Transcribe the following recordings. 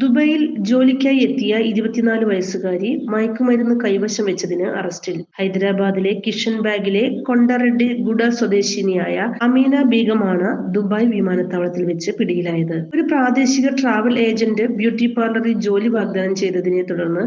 ദുബായിൽ ജോലിക്കായി എത്തിയ ഇരുപത്തിനാല് വയസ്സുകാരി മയക്കുമരുന്ന് കൈവശം വെച്ചതിന് അറസ്റ്റിൽ. ഹൈദരാബാദിലെ കിഷൻ ബാഗിലെ കൊണ്ടറെഡ്ഡി ഗുഡ സ്വദേശിനിയായ അമീന ബീഗമാണ് ദുബായ് വിമാനത്താവളത്തിൽ വെച്ച് പിടിയിലായത്. ഒരു പ്രാദേശിക ട്രാവൽ ഏജന്റ് ബ്യൂട്ടി പാർലറിൽ ജോലി വാഗ്ദാനം ചെയ്തതിനെ തുടർന്ന്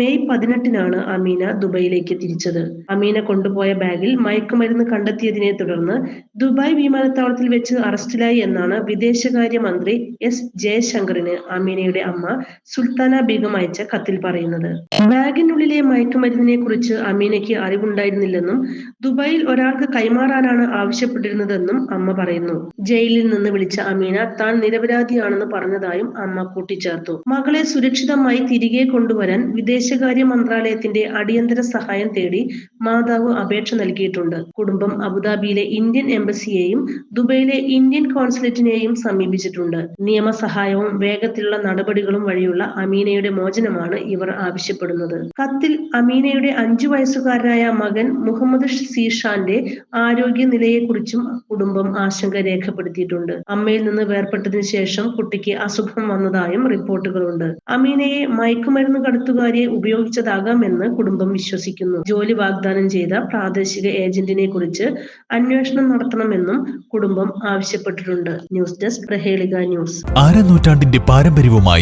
മെയ് പതിനെട്ടിനാണ് അമീന ദുബൈയിലേക്ക് തിരിച്ചത്. അമീന കൊണ്ടുപോയ ബാഗിൽ മയക്കുമരുന്ന് കണ്ടെത്തിയതിനെ തുടർന്ന് ദുബായ് വിമാനത്താവളത്തിൽ വെച്ച് അറസ്റ്റിലായി എന്നാണ് വിദേശകാര്യ മന്ത്രി എസ് ജയശങ്കറിന് അമീനയുടെ അമ്മ സുൽത്താന ബീഗം അയച്ച കത്തിൽ പറയുന്നത്. ബാഗിനുള്ളിലെ മയക്കുമരുന്നിനെ കുറിച്ച് അമീനയ്ക്ക് അറിവുണ്ടായിരുന്നില്ലെന്നും ദുബായിൽ ഒരാൾക്ക് കൈമാറാനാണ് ആവശ്യപ്പെട്ടിരുന്നതെന്നും അമ്മ പറയുന്നു. ജയിലിൽ നിന്ന് വിളിച്ച അമീന താൻ നിരപരാധിയാണെന്ന് പറഞ്ഞതായും അമ്മ കൂട്ടിച്ചേർത്തു. മകളെ സുരക്ഷിതമായി തിരികെ കൊണ്ടുവരാൻ വിദേശകാര്യ മന്ത്രാലയത്തിന്റെ അടിയന്തര സഹായം തേടി മാതാവ് അപേക്ഷ നൽകിയിട്ടുണ്ട്. കുടുംബം അബുദാബിയിലെ ഇന്ത്യൻ എംബസിയെയും ദുബൈയിലെ ഇന്ത്യൻ കോൺസുലേറ്റിനെയും സമീപിച്ചിട്ടുണ്ട്. നിയമസഹായവും വേഗത്തിലുള്ള നടപടികളും വഴിയുള്ള അമീനയുടെ മോചനമാണ് ഇവർ ആവശ്യപ്പെടുന്നത്. കത്തിൽ അമീനയുടെ അഞ്ചു വയസ്സുകാരനായ മകൻ മുഹമ്മദ് സീഷാന്റെ ആരോഗ്യനിലയെക്കുറിച്ചും കുടുംബം ആശങ്ക രേഖപ്പെടുത്തിയിട്ടുണ്ട്. അമ്മയിൽ നിന്ന് വേർപെട്ടതിനു ശേഷം കുട്ടിക്ക് അസുഖം വന്നതായും റിപ്പോർട്ടുകളുണ്ട്. അമീനയെ മയക്കുമരുന്ന് കടത്തുകാരിയെ ഉപയോഗിച്ചതാകാമെന്ന് കുടുംബം വിശ്വസിക്കുന്നു. ജോലി വാഗ്ദാനം ചെയ്ത പ്രാദേശിക ഏജന്റിനെ കുറിച്ച് അന്വേഷണം നടത്തണമെന്നും കുടുംബം ആവശ്യപ്പെട്ടിട്ടുണ്ട്. News desk Prahelika news. ആരനൂറ്റാണ്ടിന്റെ പാരമ്പര്യവുമായി